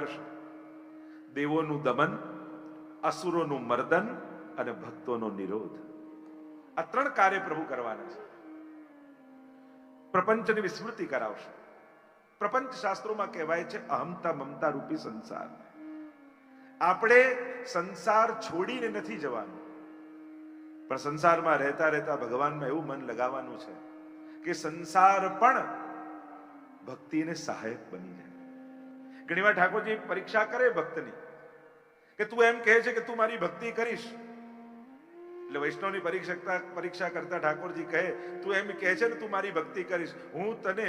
કરશે દેવોનું દમન, અસુરોનું મર્દન અને ભક્તોનો નિરોધ. આ ત્રણ કાર્ય પ્રભુ કરવાના છે. પ્રપંચની વિસ્મૃતિ કરાવશે. પ્રપંચ શાસ્ત્રોમાં કહેવાય છે અહમતા મમતા રૂપી સંસાર. આપણે સંસાર છોડીને નથી જવાનું. પણ સંસારમાં રહેતા રહેતા ભગવાનમાં એવું મન લગાવવાનું છે કે સંસાર પણ ભક્તિને સહાયક બની જાય. ઘણીવાર ઠાકોરજી પરીક્ષા કરે ભક્તની કે તું એમ કહે છે કે તું મારી ભક્તિ કરીશ. એટલે વૈષ્ણવની પરીક્ષા પરીક્ષા કરતા ઠાકોરજી કહે, તું એમ કહે છે ને તું મારી ભક્તિ કરીશ, હું તને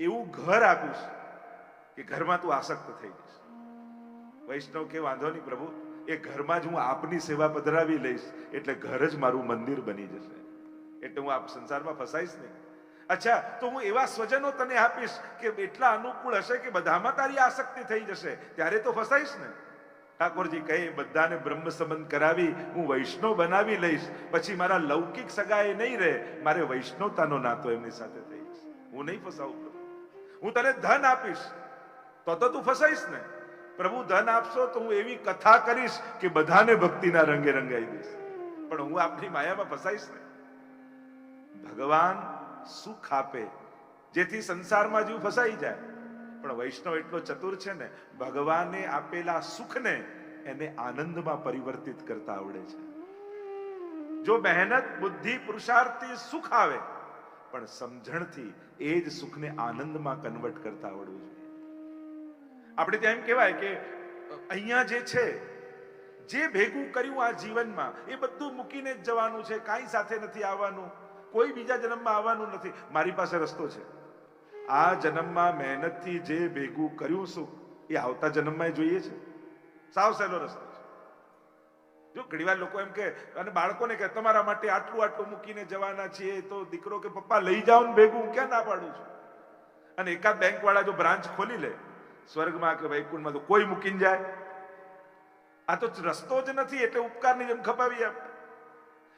એવું ઘર આપીશ કે ઘરમાં તું આસક્ત થઈ જઈશ. વૈષ્ણવ કે, વાંધો નહીં પ્રભુ, એ ઘરમાં જ હું આપની સેવા પધરાવી લઈશ, એટલે ઘર જ મારું મંદિર બની જશે. એટલે હું આપ સંસારમાં ફસાઈશ નહીં. અચ્છા, તો હું એવા સ્વજનો તને આપીશ કે એટલા અનુકૂળ હશે કે બધામાં તારી આસક્તિ થઈ જશે. ત્યારે તો ફસાઈશ ને. ઠાકોરજી કહે, બધાને બ્રહ્મ સંબંધ કરાવી, હું વૈષ્ણવ બનાવી લઈશ. પછી મારા લૌકિક સગાએ નહીં રહે. મારે વૈષ્ણવતાનો નાતો એમની સાથે થઈ જશે. હું નહીં ફસાવું હું તને ધન આપીશ. તો તો તું ફસાઈશ ને. પ્રભુ, ધન આપશો તો હું એવી કથા કરીશ કે બધાને ભક્તિના રંગે રંગાઈ દઈશ પણ હું આપની માયામાં ફસાઈશ ને. ભગવાન સુખ આપે. જેથી સંસારમાં જીવ ફસાઈ જાય. પણ વૈષ્ણવ એટલો ચતુર છે ને, ભગવાને આપેલા સુખને એને આનંદમાં પરિવર્તિત કરતા આવડે છે. જો મહેનત, બુદ્ધિ, પુરુષાર્થથી સુખ આવે, પણ સમજણથી એ જ સુખને આનંદમાં કન્વર્ટ કરતા આવડવું જોઈએ. આપણે ત્યાં એમ કહેવાય કે, અહીંયા જે છે, જે ભેગું કર્યું આ જીવનમાં, એ બધું મૂકીને જ જવાનું છે, કાંઈ સાથે નથી આવવાનું. કોઈ બીજા જન્મમાં આવવાનું નથી. મારી પાસે રસ્તો છે. આ જન્મમાં મહેનતથી જે ભેગું કર્યું સુખ એ આવતા જન્મમાં જોઈએ છે. સાવ સહેલો રસ્તો છે. જો ઘણીવાર લોકો એમ કે, અને બાળકોને કે, તમારા માટે આટલું આટલું મૂકીને જવાના છીએ તો દીકરો કે પપ્પા લઈ જાઓ ને ભેગું, હું ક્યાં ના પાડું છું? અને એકાદ બેંક વાળા જો બ્રાન્ચ ખોલી લે, સ્વર્ગમાં કે વૈકુંઠમાં, તો કોઈ મૂકીને જાય. આ તો રસ્તો જ નથી, એટલે ઉપકારની જેમ ખપાવી આપ.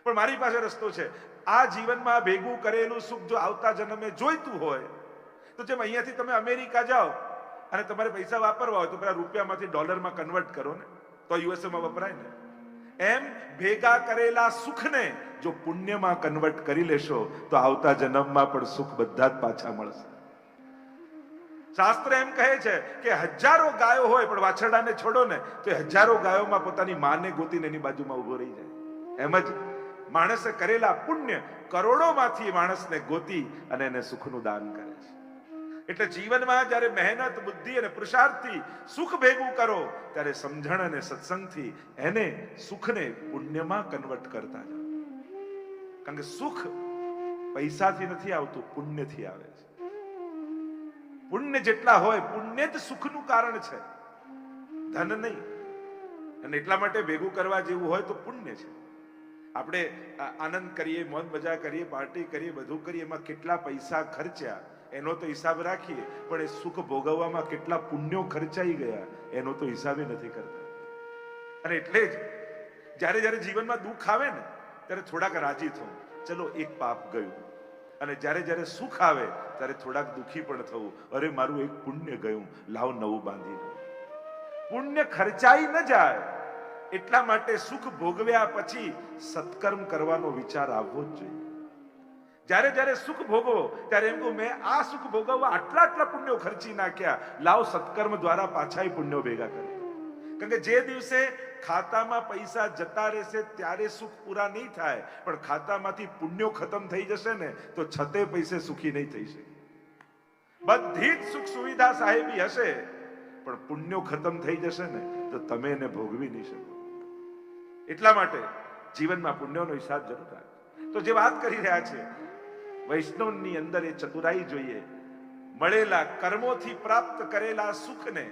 પણ મારી પાસે રસ્તો છે. આ જીવનમાં ભેગું કરેલું સુખ જો આવતા જન્મે જોઈતું હોય, તો જેમ અહીંયાથી તમે અમેરિકા જાઓ અને તમારે પૈસા વાપરવા હોય તો પેલા રૂપિયામાંથી ડોલરમાં કન્વર્ટ કરો ને. તો યુએસએમાં વપરાય ને. એમ ભેગા કરેલા સુખને જો પુણ્યમાં કન્વર્ટ કરી લેશો, તો આવતા જન્મમાં પણ સુખ બધા જ પાછા મળશે. શાસ્ત્ર એમ કહે છે કે હજારો ગાયો હોય પણ વાછરડાને છોડો ને, તો હજારો ગાયોમાં પોતાની માને ગોતીને એની બાજુમાં ઊભો રહી જાય. એમ જ માણસે કરેલા પુણ્ય કરોડોમાંથી માણસને ગોતી અને એને સુખનું દાન કરે છે. એટલે જીવનમાં જ્યારે મહેનત, બુદ્ધિ અને પુરુષાર્થથી સુખ ભેગું કરો, ત્યારે સમજણ અને સત્સંગથી એને સુખને પુણ્યમાં કન્વર્ટ કરતા જાઓ. કારણ કે સુખ પૈસાથી નથી આવતું, પુણ્યથી આવે છે. પુણ્ય જેટલા હોય, પુણ્ય જ સુખનું કારણ છે. ધન નહીં. અને એટલા માટે ભેગું કરવા જેવું હોય તો પુણ્ય છે. આપણે આનંદ કરીએ મોજ મજા કરીએ, પાર્ટી કરીએ, બધું કરીએ, એમાં કેટલા પૈસા ખર્ચ્યા? એનો તો હિસાબ રાખીએ, પણ એ સુખ ભોગવવામાં કેટલા પુણ્યો ખર્ચાઈ ગયા, એનો તો હિસાબે નથી કરતા. અને એટલે જ જ્યારે જ્યારે જીવનમાં દુઃખ આવે ને, ત્યારે થોડાક રાજી થવું. ચલો, એક પાપ ગયું. અને જ્યારે જ્યારે સુખ આવે, ત્યારે થોડાક દુઃખી પણ થવું. અરે, મારું એક પુણ્ય ગયું. લાવ નવું બાંધી પુણ્ય ખર્ચાઈ ન જાય. એટલા માટે સુખ ભોગવ્યા પછી સત્કર્મ કરવાનો વિચાર આવવો જ જોઈએ. જ્યારે જ્યારે સુખ ભોગવો, ત્યારે એમ કહું, મેં આ સુખ ભોગવવા આટલા આટલા પુણ્યો ખર્ચી નાખ્યા, લાવ સત્કર્મ દ્વારા પાછાય પુણ્યો ભેગા કરે. કારણ કે જે દિવસે ખાતામાં પૈસા જતા રહેશે, ત્યારે સુખ પૂરા નહીં થાય. પણ ખાતામાંથી પુણ્યો ખતમ થઈ જશે ને, તો છતે પૈસે સુખી નહીં થઈ શકે. બધી જ સુખ સુવિધા સાહેબી હશે, પણ પુણ્યો ખતમ થઈ જશે ને, તો તમે એને ભોગવી નહીં શકો. એટલા માટે જીવનમાં પુણ્યનો હિસાબ જરૂર રાખો તો જે વાત કરી રહ્યા છે, વૈષ્ણવની અંદર એ ચતુરાઈ જોઈએ. મળેલા કર્મોથી પ્રાપ્ત કરેલા સુખને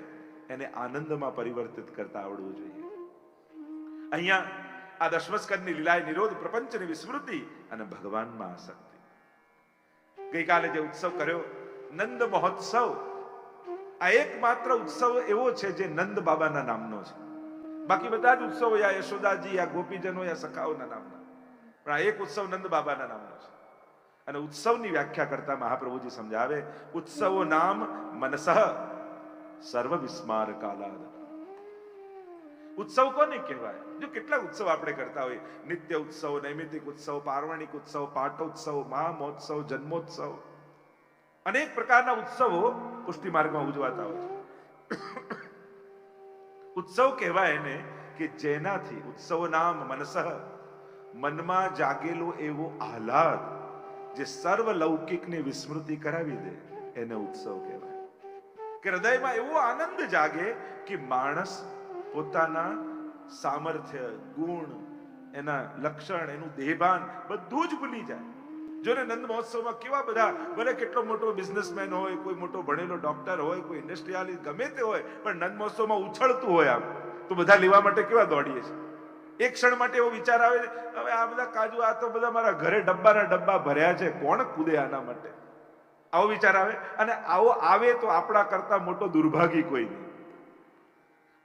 એને આનંદમાં પરિવર્તિત કરતા આવડવું જોઈએ. અહીંયા આ દશમસ્કરની લીલાય નિરોધ, પ્રપંચની વિસ્મૃતિ અને ભગવાનમાં આસક્તિ. ગઈકાલે જે ઉત્સવ કર્યો, નંદ મહોત્સવ, આ એકમાત્ર ઉત્સવ એવો છે જે નંદ બાબાના નામનો છે. બાકી બધા જ ઉત્સવો યા યશોદાજી, યા ગોપીજનો, યા સખાઓના નામના. પણ આ એક ઉત્સવ નંદ બાબાના નામનો છે. અને ઉત્સવની વ્યાખ્યા કરતા મહાપ્રભુજી સમજાવે, ઉત્સવો નામ મનસહ સર્વ વિસ્માર કાલાદ ઉત્સવ કોને કહેવાય? જો કેટલા ઉત્સવ આપણે કરતા હોય નિત્ય ઉત્સવ નૈમિતિક ઉત્સવ, પાર્વણિક ઉત્સવ પાટોત્સવ મહામહોત્સવ જન્મોત્સવ. અનેક પ્રકારના ઉત્સવો પુષ્ટિ માર્ગમાં ઉજવાતા હોય છે. ઉત્સવ કહેવાય એને કે જેનાથી ઉત્સવ નામ મનસઃ, મનમાં જાગેલો એવો આહલાદ જે સર્વ લૌકિકની વિસ્મૃતિ કરાવી દે, એને ઉત્સવ કહેવાય. કે હૃદયમાં એવો આનંદ જાગે કે માણસ પોતાના સામર્થ્ય, ગુણ, એના લક્ષણ, એનું દેહભાન બધું જ ભૂલી જાય. જોને નંદ મહોત્સવમાં કેવા બધા ભલે કેટલો મોટો બિઝનેસમેન હોય કોઈ મોટો ભણેલો ડોક્ટર હોય કોઈ ઇન્ડસ્ટ્રીયાલિસ્ટ ગમે તે હોય પણ નંદ મહોત્સવમાં ઉછળતું હોય આમ. તો બધા લેવા માટે કેવા દોડીએ છીએ? એક ક્ષણ માટે એવો વિચાર આવે છે, હવે આ બધા કાજુ આ તો બધા મારા ઘરે ડબ્બાના ડબ્બા ભર્યા છે કોણ કૂદે આના માટે? આવો વિચાર આવે અને આવો આવે તો આપણા કરતા મોટો દુર્ભાગી કોઈ નહીં.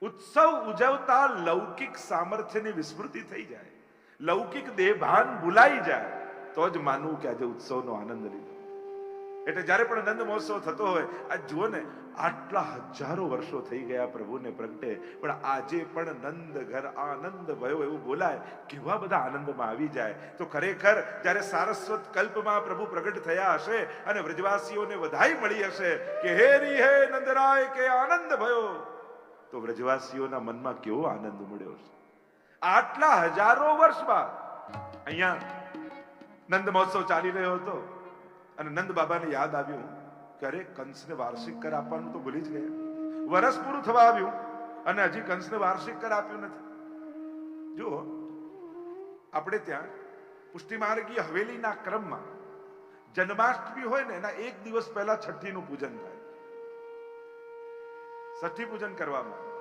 ઉત્સવ ઉજવતા લૌકિક સામર્થ્યની વિસ્મૃતિ થઈ જાય. લૌકિક દેહભાન ભૂલાઈ જાય. તો જ માનવું કે આજે ઉત્સવનો આનંદ લીધો. એટલે જ્યારે પણ નંદ મહોત્સવ થતો હોય, આ જુઓ ને, આટલા હજારો વર્ષો થઈ ગયા પ્રભુને પ્રગટે, પણ આજે પણ નંદ ઘર આનંદ ભયો એવું બોલાય, કેવા બધા આનંદમાં આવી જાય. તો ખરેખર જ્યારે સારસ્વત કલ્પમાં પ્રભુ પ્રગટ થયા હશે અને વ્રજવાસીઓને વધાઈ મળી હશે કે હે રી હે નંદરાય કે આનંદ ભયો, તો વ્રજવાસીઓના મનમાં કેવો આનંદ મળ્યો છે આટલા હજારો વર્ષમાં અહીંયા નંદ મહોત્સવ ચાલી રહ્યો હતો અને નંદ બાબાને યાદ આવ્યું કે અરે, કંસને વાર્ષિક કર આપવાનું તો ભૂલી જ ગયા. વરસ પૂરું થવા આવ્યું અને હજી કંસને વાર્ષિક કર આપ્યું નથી. જુઓ, આપણે ત્યાં પુષ્ટિમાર્ગીય હવેલીના ક્રમમાં જન્માષ્ટમી હોય ને, એના એક દિવસ પહેલા છઠ્ઠીનું પૂજન થાય. છઠ્ઠી પૂજન કરવામાં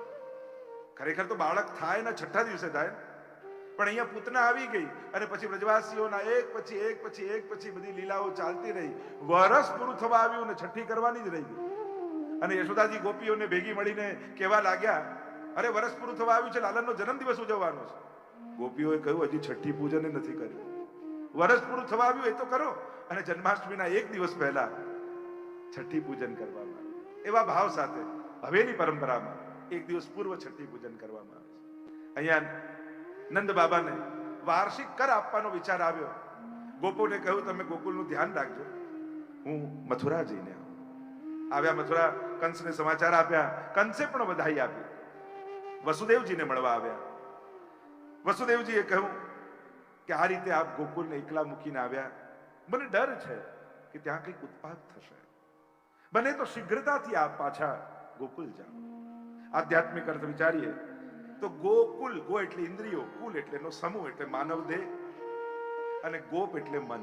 ખરેખર તો બાળક થાય ને છઠ્ઠા દિવસે થાય પણ અહીંયા પૂતના આવી ગઈ અને પછી વ્રજવાસીઓના એક પછી એક પછી એક પછી બધી લીલાઓ ચાલતી રહી. વરસ પૂરું થવા આવ્યું ને છઠ્ઠી કરવાની જ રહી ગઈ. અને યશોદાજી ગોપીઓને ભેગી મળીને કહેવા લાગ્યા, અરે, વરસ પૂરું થવા આવ્યું છે, લાલનનો જન્મદિવસ ઉજવવાનો છે. ગોપીઓએ કહ્યું, હજી છઠ્ઠી પૂજન નથી કર્યું. વરસ પૂરું થવા આવ્યું, એ તો કરો. અને જન્માષ્ટમીના એક દિવસ પહેલા છઠ્ઠી પૂજન કરવામાં એવા ભાવ સાથે હવેની પરંપરામાં એક દિવસ પૂર્વ છઠ્ઠી પૂજન કરવામાં આવે છે. અહીંયા નંદ બાબાને વાર્ષિક કર આપવાનો વિચાર આવ્યો. ગોપુને કહ્યું, તમે ગોકુલનું ધ્યાન રાખજો. હું મથુરા જઈને આવું. આવ્યા મથુરા કંસને સમાચાર આપ્યા. કંસે પણ વધાઈ આપી. વસુદેવજીને મળવા આવ્યા. વસુદેવજીએ કહ્યું કે આ રીતે આપ ગોકુલને એકલા મૂકીને આવ્યા. મને ડર છે કે ત્યાં કંઈક ઉત્પાદ થશે. બને તો શીઘ્રતાથી આપ પાછા ગોકુલ જાઓ. આધ્યાત્મિક અર્થ વિચારીએ તો ગોકુલ ગો એટલે ઇન્દ્રિયો, કુલ એટલે એનો સમૂહ એટલે માનવ દેહ અને ગોપ એટલે મન.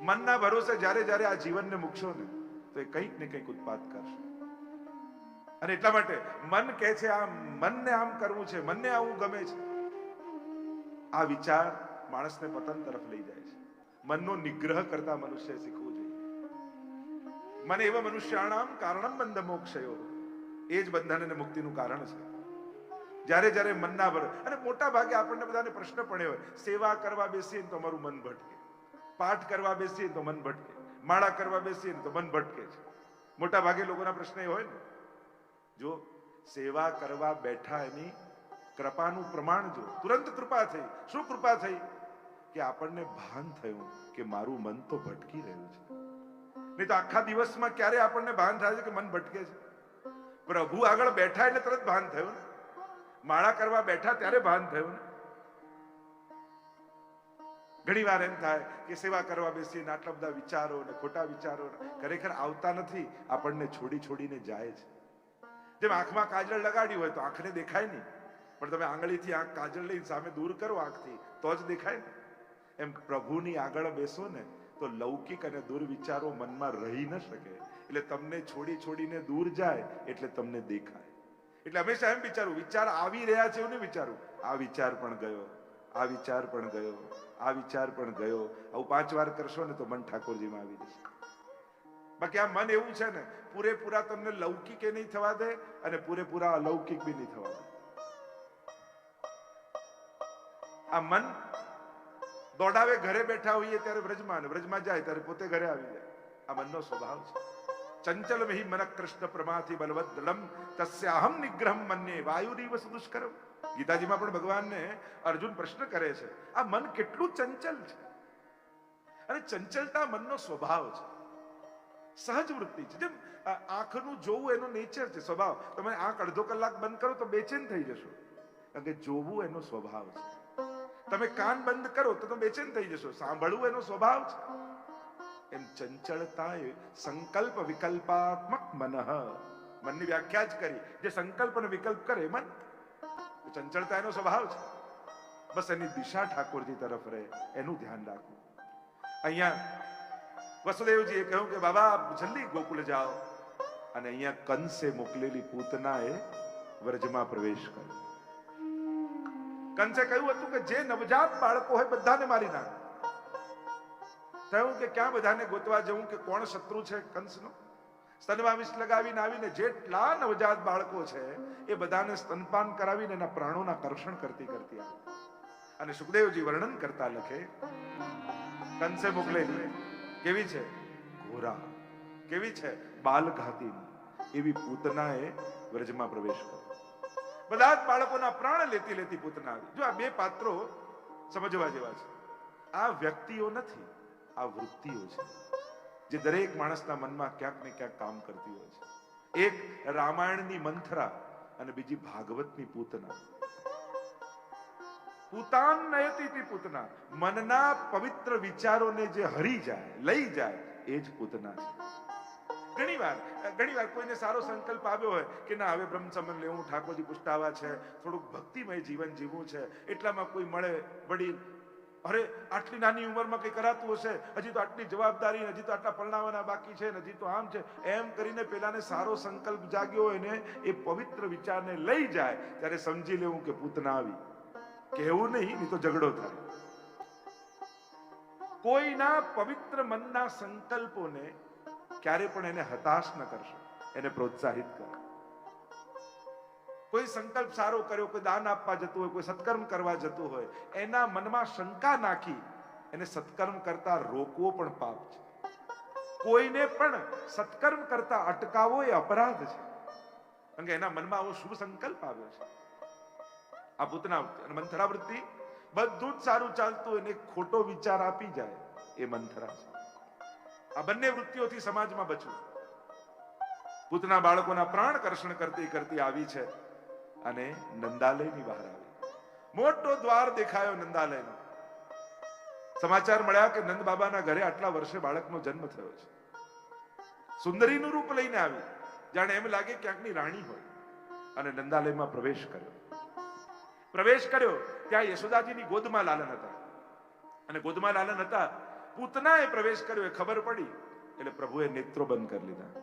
મનના ભરોસે જ્યારે જ્યારે આ જીવનને મૂકશો ને, તો એ કંઈક ને કંઈક ઉત્પાદ કરશે. અને એટલા માટે મન કહે છે આમ મનને આમ કરવું છે, મનને આવું ગમે છે. આ વિચાર માણસને પતન તરફ લઈ જાય છે. મનનો નિગ્રહ કરતા મનુષ્ય શીખવું જોઈએ. મને એવા મનુષ્યાણામ કારણમ બંધ મોક્ષયો. એ જ બંધન અને મુક્તિનું કારણ છે. જ્યારે જ્યારે મનના ભર. અને મોટા ભાગે આપણને બધાને પ્રશ્ન પડે હોય, સેવા કરવા બેસીએ તો અમારું મન ભટકે. પાઠ કરવા બેસીએ તો મન ભટકે. માળા કરવા બેસીએ તો મન ભટકે છે. મોટા ભાગે લોકોના પ્રશ્ન એ હોય ને, જો સેવા કરવા બેઠા એની કૃપાનું પ્રમાણ જો, તુરંત કૃપા થઈ. શું કૃપા થઈ? કે આપણને ભાન થયું કે મારું મન તો ભટકી રહ્યું છે. નહીં તો આખા દિવસમાં ક્યારે આપણને ભાન થાય છે કે મન ભટકે છે? પ્રભુ આગળ બેઠા એટલે તરત ભાન થયું ને. માળા કરવા બેઠા ત્યારે ભાન થયું ને. ઘણી વાર એમ થાય કે સેવા કરવા બેસીને આટલા બધા વિચારો ને ખોટા વિચારો ને. ખરેખર આવતા નથી, આપણને છોડી છોડીને જાય છે. જેમ આંખમાં કાજળ લગાડ્યું હોય તો આંખને દેખાય નહીં. પણ તમે આંગળીથી આંખ કાજળ લઈને સામે દૂર કરો આંખથી, તો જ દેખાય ને. એમ પ્રભુની આગળ બેસો ને, તો લૌકિક અને દુર્વિચારો મનમાં રહી ન શકે. એટલે તમને છોડી છોડીને દૂર જાય, એટલે તમને દેખાય. એટલે હંમેશા એમ વિચારું, વિચાર આવી રહ્યા છે એવું નહીં વિચારું. આ વિચાર પણ ગયો, આ વિચાર પણ ગયો, આ વિચાર પણ ગયો. આવું પાંચ વાર કરશો ને તો મન ઠાકોરજીમાં આવી જશે. બાકી આ મન એવું છે ને, પૂરેપૂરા તમને લૌકિક એ નહીં થવા દે અને પૂરેપૂરા અલૌકિક બી નહીં થવા દે. આ મન દોડાવે ઘરે બેઠા હોઈએ ત્યારે વ્રજમાં અને વ્રજમાં જાય ત્યારે પોતે ઘરે આવી જાય. આ મનનો સ્વભાવ છે. ચંચલ મન કૃષ્ણ પ્રમાથી બલવત તસ્ય અહમ નિગ્રહમ મન્યે વાયુરીવ સુદુષ્કરમ ગીતાજીમાં પણ ભગવાનને અર્જુન પ્રશ્ન કરે છે આ મન કેટલું ચંચલ છે? અને ચંચલતા મનનો સ્વભાવ છે, સહજ વૃત્તિ છે. જેમ આંખનું જોવું એનો નેચર છે, સ્વભાવ. તમે આંખ અડધો કલાક બંધ કરો તો બેચેન થઈ જશો. કારણ કે જોવું એનો સ્વભાવ છે. તમે કાન બંધ કરો તો તમે બેચેન થઈ જશો. સાંભળવું એનો સ્વભાવ છે. એમ ચંચળતા એ સંકલ્પ વિકલ્પાત્મક મનઃ. મનની વ્યાખ્યા જ કરી. જે સંકલ્પ અને વિકલ્પ કરે મન ચંચળતા એનો સ્વભાવ છે. બસ એની દિશા ઠાકોરજી તરફ રહે, એનું ધ્યાન રાખવું. અહીંયા વસુદેવજીએ કહ્યું કે, બાબા, જલ્દી ગોકુલ જાઓ. અને અહીંયા કંસે મોકલેલી પૂતનાએ વ્રજમાં પ્રવેશ કર્યો. કંસે કહ્યું હતું કે, જે નવજાત બાળકો હોય, બધાને મારી નાખ. થયું કે ક્યાં બધાને ગોતવા જવું કે કોણ શત્રુ છે કંસનો? સ્તનમાં લગાવીને આવીને જેટલા નવજાત બાળકો છે, એ બધાને સ્તનપાન કરાવીને એના પ્રાણોના કર્ષણ કરતી કરતી અને સુખદેવજી વર્ણન કરતા લખે, કંસે મોકલેલી, કેવી છે? ઘોરા. કેવી છે? બાલઘાતી એવી પૂતનાએ વ્રજમાં પ્રવેશ કર્યો. બધા જ બાળકોના પ્રાણ લેતી લેતી પૂતના આવી. જો આ બે પાત્રો સમજવા જેવા છે. આ વ્યક્તિઓ નથી. આ વૃત્તિઓ છે, જે દરેક માણસના મનમાં ક્યાંક ને ક્યાંક કામ કરતી હોય છે. એક રામાયણની મંથરા અને બીજી ભાગવતની પૂતના. પૂતાન નયતી પૂતના. મનના પવિત્ર વિચારોને જે હરી જાય, લઈ જાય, એ જ પૂતના છે. ઘણી વાર ઘણી વાર કોઈને સારો સંકલ્પ આવ્યો હોય કે ના, હવે બ્રહ્મ સંબંધ લેવું, ઠાકોરજી પુષ્ટાવા છે, થોડુંક ભક્તિમય જીવન જીવવું છે, એટલામાં કોઈ મળે વડીલ અરે, આટલી નાની ઉંમરમાં કંઈ કરાતું હશે? હજી તો આટલી જવાબદારી, હજી તો આટલા પરણાવવાના બાકી છે હજી તો આમ છે. એમ કરીને પેલાને સારો સંકલ્પ જાગ્યો હોય ને, એ પવિત્ર વિચારને લઈ જાય, ત્યારે સમજી લેવું કે પૂતના આવી. કહેવું નહીં નહીં તો ઝઘડો થાય. કોઈના પવિત્ર મનના સંકલ્પોને ક્યારે પણ એને હતાશ ન કરશો, એને પ્રોત્સાહિત કરો. કોઈ સંકલ્પ સારો કર્યો, કોઈ દાન આપવા જતું હોય, કોઈ સત્કર્મ કરવા જતું હોય, એના મનમાં શંકા નાખી, એને સત્કર્મ કરતા રોકવો પણ પાપ છે. કોઈને પણ સત્કર્મ કરતા અટકાવવો એ અપરાધ છે. કારણ કે એના મનમાં આવો શુભ સંકલ્પ આવ્યો છે. આ પૂતના મંથરા વૃત્તિ, બધું જ સારું ચાલતું એને ખોટો વિચાર આપી જાય, એ મંથરા છે. આ બંને વૃત્તિઓથી સમાજમાં બચવું. પૂતના બાળકોના પ્રાણ કર્ષણ કરતી કરતી આવી છે. અને નંદાલયની બહાર આવી. મોટો દ્વાર દેખાયો નંદાલયનો. સમાચાર મળ્યા કે નંદ બાબાના ઘરે આટલા વર્ષે બાળકનો જન્મ થયો છે. સુંદરીનું રૂપ લઈને આવી જાણે એમ લાગે ક્યાંકની રાણી હોય. અને નંદાલયમાં પ્રવેશ કર્યો. પ્રવેશ કર્યો ત્યાં યશોદાજીની ગોદમાં લાલન હતા. અને ગોદમાં લાલન હતા, પૂતનાએ પ્રવેશ કર્યો એ ખબર પડી. એટલે પ્રભુએ નેત્રો બંધ કરી લીધા.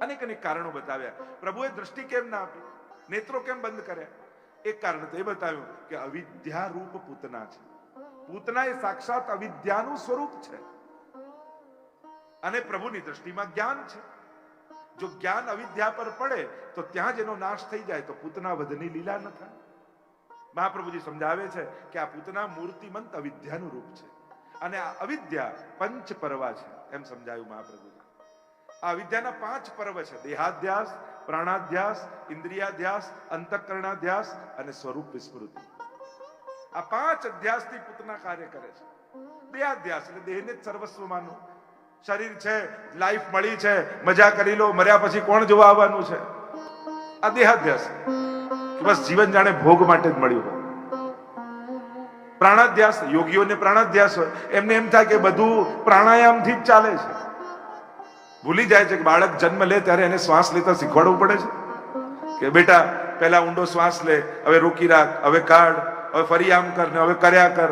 અનેક અનેક કારણો બતાવ્યા. પ્રભુએ દ્રષ્ટિ કેમ ના આપી? નેત્રો કેમ બંધ કર્યા? એક કારણ તો એ બતાવ્યું કે અવિદ્યા રૂપ પૂતના છે. પૂતના એ સાક્ષાત અવિદ્યાનું સ્વરૂપ છે. અને પ્રભુની દ્રષ્ટિમાં જ્ઞાન છે. જો જ્ઞાન અવિદ્યા પર પડે, તો ત્યાં જ એનો નાશ થઈ જાય, તો પૂતના વધની લીલા ન થાય. મહાપ્રભુજી સમજાવે છે કે આ પૂતના મૂર્તિમંત અવિદ્યાનું રૂપ છે. અને આ અવિદ્યા પંચ પરવા છે. એમ સમજાયું મહાપ્રભુજી. આ વિદ્યાના પાંચ પર્વ છે. દેહાધ્યાસ, પ્રાણાધ્યાસ, ઇન્દ્રિયાધ્યાસ, અંતકરણાધ્યાસ અને સ્વરૂપ વિસ્મૃતિ. આ પાંચ અધ્યાસથી પૂતના કાર્ય કરે છે. દેહાધ્યાસ એટલે દેહને જ સર્વસ્વ માનવું. શરીર છે લાઈફ મળી છે, મજા કરી લો, મર્યા પછી કોણ જોવા આવવાનું છે? આ દેહાધ્યાસ. બસ જીવન જાણે ભોગ માટે જ મળ્યું હોય. પ્રાણાધ્યાસ, યોગીઓને પ્રાણાધ્યાસ હોય. એમને એમ થાય કે બધું પ્રાણાયામથી જ ચાલે છે. ભૂલી જાય છે કે બાળક જન્મ લે ત્યારે એને શ્વાસ લેતા શીખવાડવું પડે છે? કે બેટા, પહેલા ઊંડો શ્વાસ લે, હવે રોકી રાખ, હવે કાઢ, હવે ફરી આમ કર ને હવે કર્યા કર.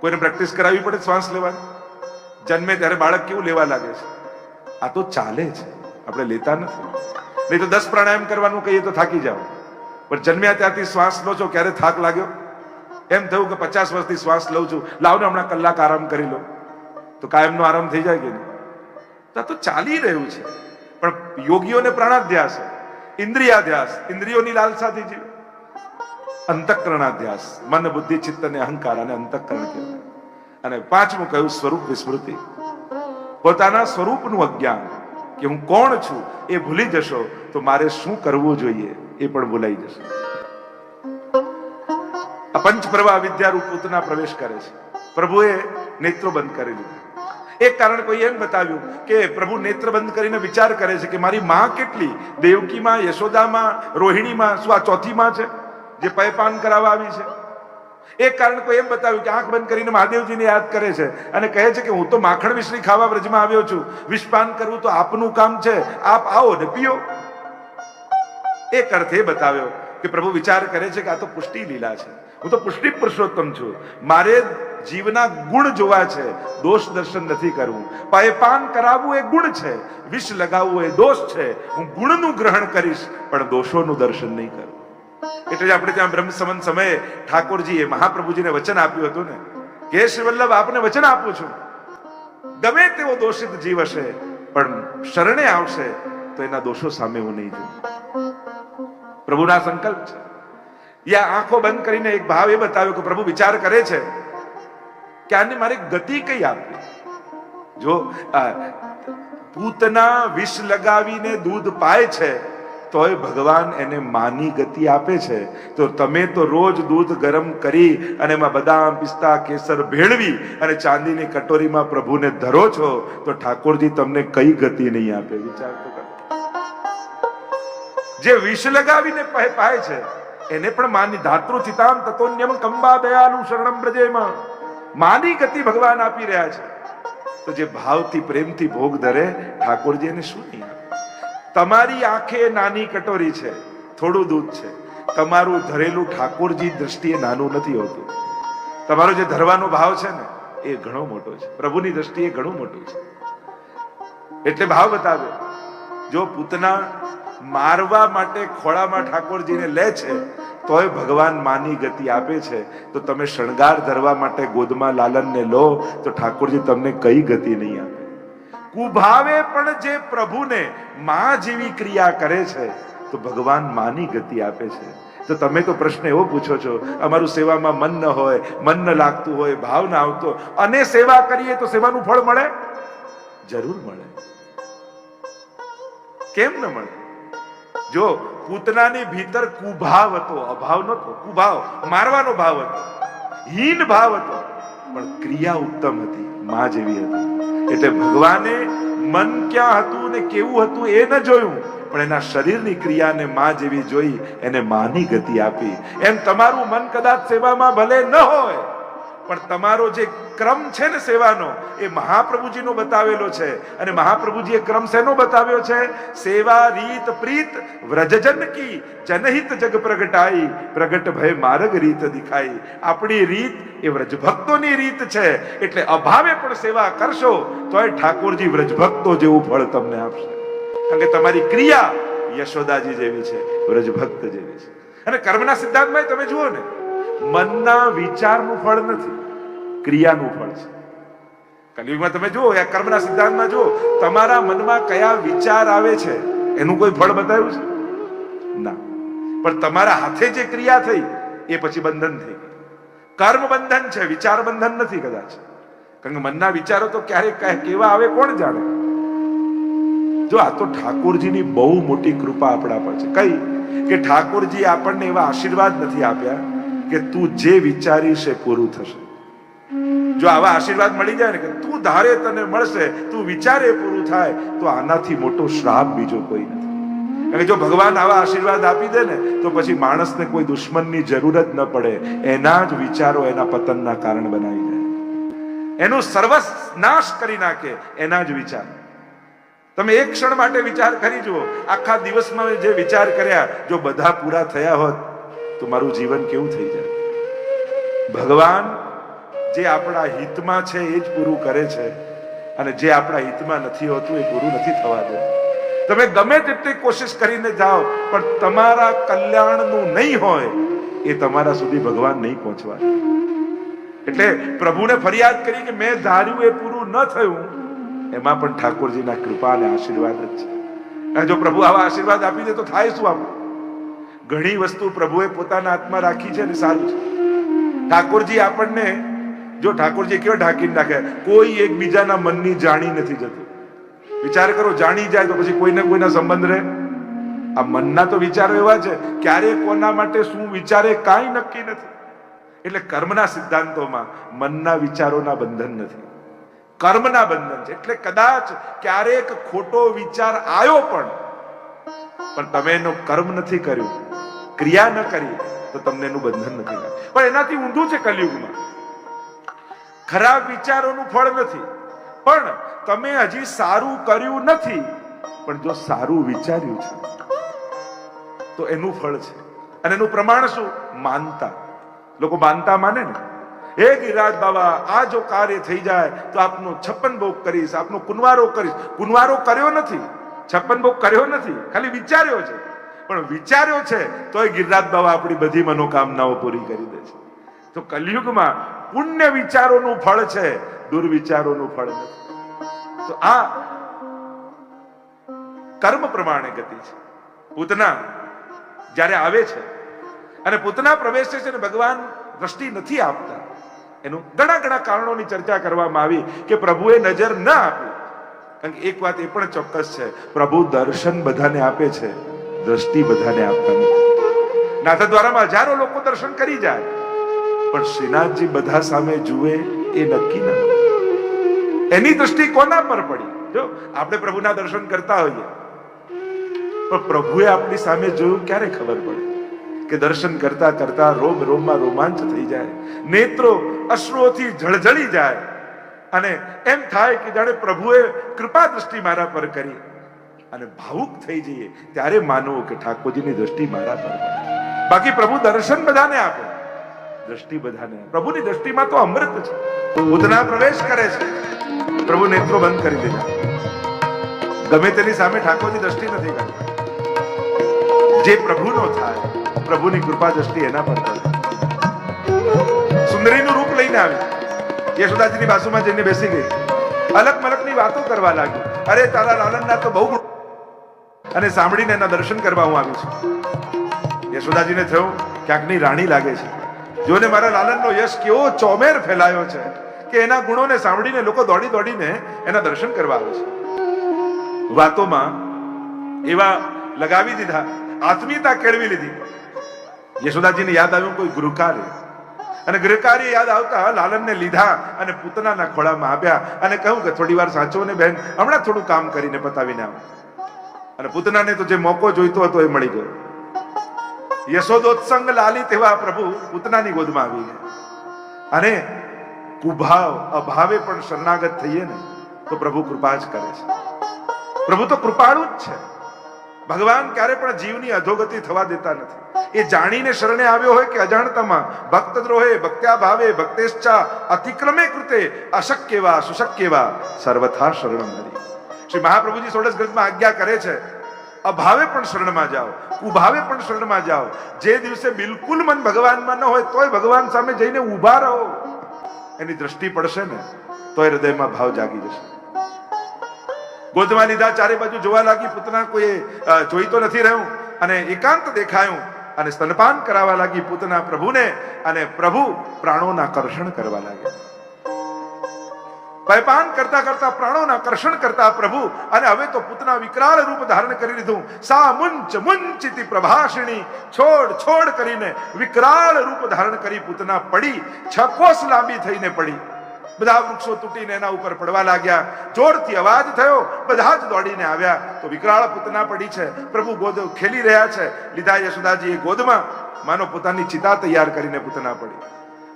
કોઈને પ્રેક્ટિસ કરાવવી પડે શ્વાસ લેવાની? જન્મે ત્યારે બાળક કેવું લેવા લાગે છે? આ તો ચાલે છે. આપણે લેતા નથી. નહીં તો દસ પ્રાણાયામ કરવાનું કહીએ તો થાકી જાઓ. પણ જન્મ્યા ત્યારથી શ્વાસ લો છો, ક્યારે થાક લાગ્યો? એમ થયું કે પચાસ વર્ષથી શ્વાસ લઉં છું. લાવ ને હમણાં કલાક આરામ કરી લો. તો કાયમનો આરામ થઈ જાય કે નહીં? આ તો ચાલી રહ્યું છે. પણ યોગીઓને પ્રાણાધ્યાસ, ઇન્દ્રિયાધ્યાસ, ઇન્દ્રિયોની લાલસાથી જીવે. અંતકરણાધ્યાસ, મન, બુદ્ધિ, ચિત્ત અને અહંકાર અને અંતકરણ અને પાંચમું કહ્યું સ્વરૂપ વિસ્મૃતિ. પોતાના સ્વરૂપનું અજ્ઞાન કે હું કોણ છું એ ભૂલી જશો તો મારે શું કરવું જોઈએ એ પણ ભૂલાઈ જશે. આ પંચપ્રવાહ વિદ્યારૂપ પૂતના પ્રવેશ કરે છે. પ્રભુએ નેત્રો બંધ કરી દીધા. એક કારણ કોઈ એમ બતાવ્યું કે પ્રભુ નેત્ર બંધ કરીને વિચાર કરે છે કે મારી માં કેટલી? દેવકીમાં, યશોદામાં, રોહિણીમાં, શું આ ચોથીમાં છે? જે પયપાન કરાવવા આવી છે. એક કારણ કોઈ એમ બતાવ્યું કે આંખ બંધ કરીને મહાદેવજીને યાદ કરે છે અને કહે છે કે હું તો માખણ મિશ્રી ખાવા વ્રજમાં આવ્યો છું. વિષપાન કરવું તો આપનું કામ છે. આપ આવો ને પીઓ. એક અર્થે બતાવ્યો કે પ્રભુ વિચાર કરે છે કે આ તો પુષ્ટિ લીલા છે. હું તો પુષ્ટિ પુરુષોત્તમ છું. મારે જીવના ગુણ જોવા છે, દોષ દર્શન નથી કરવું. પાયપાન કરાવવું એ ગુણ છે, વિષ લગાવવું એ દોષ છે. હું ગુણનું ગ્રહણ કરીશ, પણ દોષોનું દર્શન નહીં કરું. એટલે આપણે ત્યાં બ્રહ્મ સંવંત સમયે ઠાકોરજીએ મહાપ્રભુજીને વચન આપ્યું હતું ને. કે શ્રી વલ્લભ આપને વચન આપું છું. ગમે તેવો દોષિત જીવ હશે, પણ શરણે આવશે, તો એના દોષો સામે હું નહીં જોઉં. પ્રભુના સંકલ્પ છે. યા આંખો બંધ કરીને એક ભાવ એ બતાવ્યો કે પ્રભુ વિચાર કરે છે કે આને મારે ગતિ કઈ આપવી? જો પૂતના વિષ લગાવીને દૂધ પાય છે, તોય ભગવાન એને માની ગતિ આપે છે. તો તમે તો રોજ દૂધ ગરમ કરી અને એમાં બદામ, પિસ્તા, કેસર ભેળવી અને ચાંદીની કટોરીમાં પ્રભુને ધરો છો, તો ઠાકોરજી તમને કઈ ગતિ નહીં આપે? વિચાર તો જે વિષ લગાવીને પાય છે, એને પણ માની ધાતૃ ચિતામ તતોન્યમ કંબા દયાલુ શરણમ બ્રજેમાં. માની ગતિ ભગવાન આપી રહ્યા છે. તો જે ભાવથી પ્રેમથી ભોગ ધરે, ઠાકોરજી એને શું નહીં તમારી આંખે નાની કટોરી છે, થોડું દૂધ છે. તમારું ધરેલું ઠાકોરજી દ્રષ્ટિએ નાનું નથી હોતું. તમારો જે ધરવાનો ભાવ છે ને, એ ઘણો મોટો છે. પ્રભુની દ્રષ્ટિએ ઘણું મોટું છે. એટલે ભાવ બતાવ્યો જો પૂતના મારવા માટે ખોળામાં ઠાકોરજીને લે છે તોય ભગવાન માની ગતિ આપે છે, તો તમે શણગાર ધરવા માટે ગોદમાં લાલનને લો, તો ઠાકોરજી તમને કઈ ગતિ નહીં આપે. કુભાવે પણ જે પ્રભુને માં જેવી ક્રિયા કરે છે, તો ભગવાન માની ગતિ આપે છે. તો તમે તો પ્રશ્ન એવો પૂછો છો, અમારું સેવામાં મન ન હોય, મન ન લાગતું હોય, ભાવ ના આવતો, અને સેવા કરીએ તો સેવાનું ફળ મળે? જરૂર મળે. કેમ ન મળે? જો પૂતનાની ભીતર કુભાવ હતો, અભાવ નતો કુભાવ, મારવાનો ભાવ હતો, હીન ભાવ હતો, પણ ક્રિયા ઉત્તમ હતી, માં જેવી હતી. એટલે ભગવાને મન ક્યાં હતું ને કેવું હતું એ ન જોયું, પણ એના શરીરની ક્રિયાને માં જેવી જોઈ, એને માની ગતિ આપી. એમ તમારું મન કદાચ સેવામાં ભલે ન હોય પણ તમારો જે ક્રમ છે ને સેવાનો, એ મહાપ્રભુજીનો બતાવેલો છે. અને મહાપ્રભુજીએ ક્રમ શેનો બતાવ્યો છે? સેવા, રીત, પ્રીત, વ્રજજન કી, જનહિત જગ પ્રગટાઈ, પ્રગટ ભય માર્ગ રીત દેખાઈ. આપણી રીત એ વ્રજભક્તોની રીત છે. એટલે અભાવે પણ સેવા કરશો, તોય ઠાકોરજી વ્રજભક્તો જેવું ફળ તમને આપશે. કારણ કે તમારી ક્રિયા યશોદાજી જેવી છે, વ્રજભક્ત જેવી છે. અને કર્મના સિદ્ધાંતમાં તમે જુઓ ને મનના વિચારનું ફળ નથી, ક્રિયાનું ફળ છે. કલયુગમાં તમે જુઓ આ કર્મના સિદ્ધાંતમાં જુઓ, તમારા મનમાં કયા વિચાર આવે છે, એનું કોઈ ફળ બતાવ્યું છે? ના. પણ તમારા હાથે જે ક્રિયા થઈ, એ પછી બંધન થઈ કર્મ બંધન છે, વિચાર બંધન નથી કદાચ. કારણ કે મનના વિચારો તો ક્યારેક કેવા આવે કોણ જાણે? જો આ તો ઠાકોરજીની બહુ મોટી કૃપા આપણા પર છે. કઈ? કે ઠાકોરજી આપણને એવા આશીર્વાદ નથી આપ્યા કે તું જે વિચારીશ એ પૂરું થશે. જો આવા આશીર્વાદ મળી જાય ને કે તું ધારે તને મળશે, તું વિચારે પૂરું થાય, તો આનાથી મોટો શ્રાપ બીજો કોઈ નથી. કે જો ભગવાન આવા આશીર્વાદ આપી દે ને, તો પછી માણસને કોઈ દુશ્મનની જરૂર જ ન પડે. એના જ વિચારો એના પતનના કારણ બનાવી જાય એનો સર્વસ નાશ કરી નાખે એના જ વિચાર. તમે એક ક્ષણ માટે વિચાર કરી જુઓ. આખા દિવસમાં જે વિચાર કર્યા, જો બધા પૂરા થયા હોત તો મારું જીવન કેવું થઈ જાય? ભગવાન જે આપણા હિતમાં છે એ જ પૂરું કરે છે અને જે આપણા હિતમાં નથી હોતું એ પૂરું નથી થવા દે. તમે ગમે તેટલી કોશિશ કરીને જાઓ, પણ તમારા કલ્યાણનું નહીં હોય એ તમારા સુધી ભગવાન નહીં પહોંચવા એટલે પ્રભુને ફરિયાદ કરી કે મેં ધાર્યું એ પૂરું ન થયું, એમાં પણ ઠાકોરજીના કૃપા અને આશીર્વાદ જ છે. જો પ્રભુ આવા આશીર્વાદ આપી દે તો થાય શું આપણું? ઘણી વસ્તુ પ્રભુએ પોતાના હાથમાં રાખી છે અને સારું છે. ઠાકોરજી આપણને, જો ઠાકોરજી કેવા ઢાંકીને રાખે, કોઈ એકબીજાના મનની જાણી નથી જતું. વિચાર કરો, જાણી જાય તો પછી કોઈને કોઈના સંબંધ રહે? આ મનના તો વિચારો એવા છે, ક્યારે કોના માટે શું વિચારે કાંઈ નક્કી નથી. એટલે કર્મના સિદ્ધાંતોમાં મનના વિચારોના બંધન નથી. કર્મના બંધન છે. એટલે કદાચ ક્યારેક ખોટો વિચાર આવ્યો પણ પણ તમે એનું કર્મ નથી કર્યું, ક્રિયા ન કરી, તો તમને એનું બંધન નથી. પણ એનાથી ઊંધું છે કલયુગમાં. ખરાબ વિચારોનું ફળ નથી. પણ તમે હજી સારું કર્યું નથી, પણ જો સારું વિચાર્યું છે, તો એનું ફળ છે. અને એનું પ્રમાણ શું? માનતા. લોકો માનતા માને ને. હે ગિરિરાજ બાબા, આ જો કાર્ય થઈ જાય, તો આપનો છપ્પન ભોગ કરીશ, આપનો કુનવારો કરીશ. કુનવારો કર્યો નથી. છપ્પન ભોગ કર્યો નથી, ખાલી વિચાર્યો છે. પણ વિચાર્યો છે તો એ ગિરિરાજ બાબા આપણી બધી મનોકામનાઓ પૂરી કરી દે છે. તો કલયુગમાં પુણ્ય વિચારોનું ફળ છે, દુર્વિચારોનું ફળ નથી. તો આ કર્મ પ્રમાણે ગતિ છે. પૂતના જ્યારે આવે છે અને પૂતના પ્રવેશે છે ને ભગવાન દ્રષ્ટિ નથી આપતા, એનું ઘણા ઘણા કારણોની ચર્ચા કરવામાં આવી કે પ્રભુએ નજર ન આપી. કારણ કે એક વાત એ પણ ચોક્કસ છે, પ્રભુ દર્શન બધાને આપે છે, દ્રષ્ટિ બધાને આપતા નથી દ્વારામાં હજારો લોકો દર્શન કરી જાય, પણ શ્રીનાથજી બધા સામે જુએ એ નક્કી ન એની દ્રષ્ટિ કોના પર પડી? જો, આપણે પ્રભુના દર્શન કરતા હોઈએ. પણ પ્રભુએ આપણી સામે જોયું ક્યારે ખબર પડે? કે દર્શન કરતા કરતા રોમ રોમમાં રોમાંચ થઈ જાય, નેત્રો અશ્રુઓથી જળજળી જાય અને એમ થાય કે જાણે પ્રભુએ કૃપા દ્રષ્ટિ મારા પર કરી. અને ભાવુક થઈ જઈએ ત્યારે માનવું કે ઠાકોરજીની દ્રષ્ટિ મારા પર બાકી પ્રભુ દર્શન બધાને આપે. દ્રષ્ટિ બધાને. પ્રભુની દ્રષ્ટિમાં તો અમૃત છે. ઉદના પ્રવેશ કરે છે. પ્રભુ નેત્રો બંધ કરી દીધા. ગમે તેની સામે ઠાકોરજી દ્રષ્ટિ નથી કરતા. જે પ્રભુનો થાય, પ્રભુની કૃપા દ્રષ્ટિ એના પર સુંદરીનું રૂપ લઈને આવી. યશોદાજીની બાજુમાં જઈને બેસી ગઈ. અલગ મલકની વાતો કરવા લાગી. અરે, તારા લાલનના તો બહુ અને સાંભળીને એના દર્શન કરવા હું આવી છું. યશોદાજીને થયું ક્યાંકની રાણી લાગે છે. જોને મારા લાલનનો યશ કેવો ચોમેર ફેલાયો છે કે એના ગુણોને સાંભળીને લોકો દોડી દોડીને એના દર્શન કરવા આવે છે. વાતોમાં એવા લગાવી દીધા, આત્મીયતા કેળવી લીધી. યશોદાજીને યાદ આવ્યું, કોઈ ગૃહકાર્ય અને ગૃહકાર્ય યાદ આવતા લાલનને લીધા અને પૂતનાના ખોળામાં આપ્યા અને કહ્યું કે થોડી વાર સાચો ને બેન, હમણાં થોડું કામ કરીને પતાવીને આવ. અને પૂતનાને તો જે મોકો જોઈતો હતો એ મળી ગયો. યશોદોત્સંગ લાલી તેવા પ્રભુ પૂતનાની ગોદમાં આવી ગયા. અને કુભાવ, અભાવે પણ શરણાગત થઈએ ને, તો પ્રભુ કૃપા જ કરે છે. પ્રભુ તો કૃપાળુ જ છે. ભગવાન ક્યારે પણ જીવની અધોગતિ થવા દેતા નથી. એ જાણીને શરણે આવ્યો હોય કે અજાણતામાં ભક્ત દ્રોહે ભક્ત્યા ભાવે ભક્તેશ્ચા, અતિક્રમે કૃતે, અશક્યવા, સુશક્યવા, સર્વથા શરણમ હરી. શ્રી મહાપ્રભુજી સોળસ ગ્રંથમાં આજ્ઞા કરે છે, અભાવે પણ શરણમાં જાઓ ઉભાવે પણ શરણમાં જાઓ. જે દિવસે બિલકુલ મન ભગવાનમાં ન હોય, તોય ભગવાન સામે જઈને ઊભા રહો. એની દ્રષ્ટિ પડશે ને, તોય હૃદયમાં ભાવ જાગી જશે. ગોદમાં લીધા, ચારે બાજુ જોવા લાગી, પૂતના કોઈ જોઈ તો નથી રહ્યું. અને એકાંત દેખાયું અને સ્તનપાન કરાવવા લાગી પૂતના પ્રભુને અને પ્રભુ પ્રાણોના કર્ષણ કરવા લાગ્યા. પયપાન કરતા કરતા પ્રાણોના કર્ષણ કરતા પ્રભુ અને હવે તો પૂતના વિકરાળ રૂપ ધારણ કરી લીધું. સા મુંચ મુંચિતિ પ્રભાષિણી, છોડ છોડ કરીને વિકરાળ રૂપ ધારણ કરી પૂતના પડી, છકોસ લાંબી થઈને પડી. બધા વૃક્ષો તૂટીને એના ઉપર પડવા લાગ્યા. જોરથી અવાજ થયો. બધા જ દોડીને આવ્યા. તો વિકરાળ પૂતના પડી છે. પ્રભુ ગોદ ખેલી રહ્યા છે. લીધા યશોદાજી એ ગોદમાં. માનો પોતાની ચિતા તૈયાર કરીને પૂતના પડી.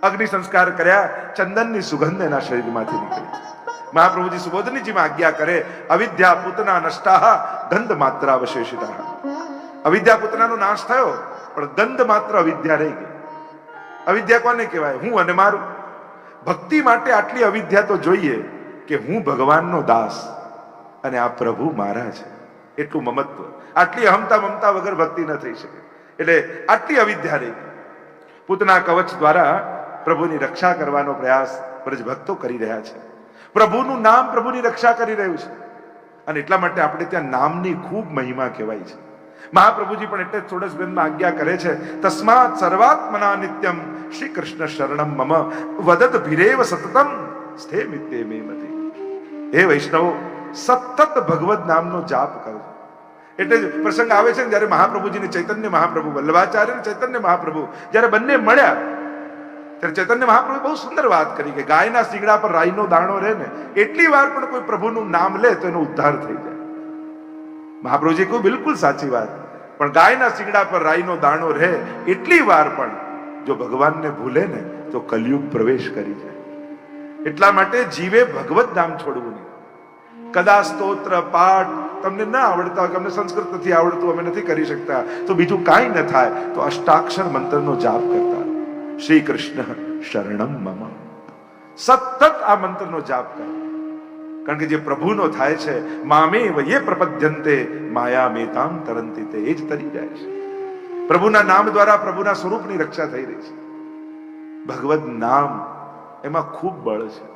અગ્નિ સંસ્કાર કર્યા. ચંદનની સુગંધ એના શરીરમાંથી નીકળી. મહાપ્રભુજી સુબોધનીજીમાં આજ્ઞા કરે, અવિદ્યા પૂતના નષ્ટા ગંધ માત્ર અવશેષિતા. અવિદ્યા પૂતનાનો નાશ થયો, પણ ગંધ માત્ર અવિદ્યા રહી ગઈ અવિદ્યા કોને કહેવાય? હું અને મારું. ભક્તિ માટે આટલી અવિદ્યા તો જોઈએ કે હું ભગવાનનો દાસ અને આ પ્રભુ મારા છે. એટલું મમત્વ. આટલી અહમતા મમતા વગર ભક્તિ ન થઈ શકે. એટલે આટલી અવિદ્યા રહી. પૂતના કવચ દ્વારા પ્રભુની રક્ષા કરવાનો પ્રયાસ ભક્તો કરી રહ્યા છે. પ્રભુનું નામ પ્રભુની રક્ષા કરી રહ્યું છે. અને એટલા માટે આપણે ત્યાં નામની ખૂબ મહિમા કહેવાય છે. મહાપ્રભુજી પણ એટલે જ ગ્રંથમાં આજ્ઞા કરે છે, તસ્માત સર્વાત્મના નિત્યમ શ્રી કૃષ્ણ શરણમ મમ, વદત ભીરેવ સતતમ સ્થે મિત્તે મે મતિ. હે વૈષ્ણવો, સતત ભગવદ નામનો જાપ કરો. એટલે પ્રસંગ આવે છે ને જ્યારે મહાપ્રભુજીને ચૈતન્ય મહાપ્રભુ વલ્લભાચાર્ય ચૈતન્ય મહાપ્રભુ જ્યારે બંને મળ્યા, ત્યારે ચૈતન્ય મહાપ્રભુ બહુ સુંદર વાત કરી કે ગાયના શીંગડા પર રાઈનો દાણો રહે ને, એટલી વાર પણ કોઈ પ્રભુનું નામ લે તો એનો ઉદ્ધાર થઈ જાય. મહાપ્રભુજી કહું બિલકુલ સાચી વાત. પણ ગાયના શિંગડા પર રાઈનો દાણો રહે એટલી વાર પણ જો ભગવાનને ભૂલે ને, તો કલયુગ પ્રવેશ કરી જાય. એટલા માટે જીવે ભગવત નામ છોડવું નહીં. કદાચ સ્તોત્ર, પાઠ, તમને ન આવડતા હોય અમને સંસ્કૃત નથી આવડતું અમે નથી કરી શકતા. તો બીજું કાંઈ ન થાય, તો અષ્ટાક્ષર મંત્રનો જાપ કરતા. શ્રી કૃષ્ણ શરણમ મમ. સતત આ મંત્રનો જાપ કરો. કારણ કે જે પ્રભુનો થાય છે મામે વયે પ્રપદ્યંતે માયા મેતામ તરંતી તે એ જ તરી જાય છે. પ્રભુના નામ દ્વારા પ્રભુના સ્વરૂપની રક્ષા થઈ રહી છે. ભગવદ નામ એમાં ખૂબ બળ છે.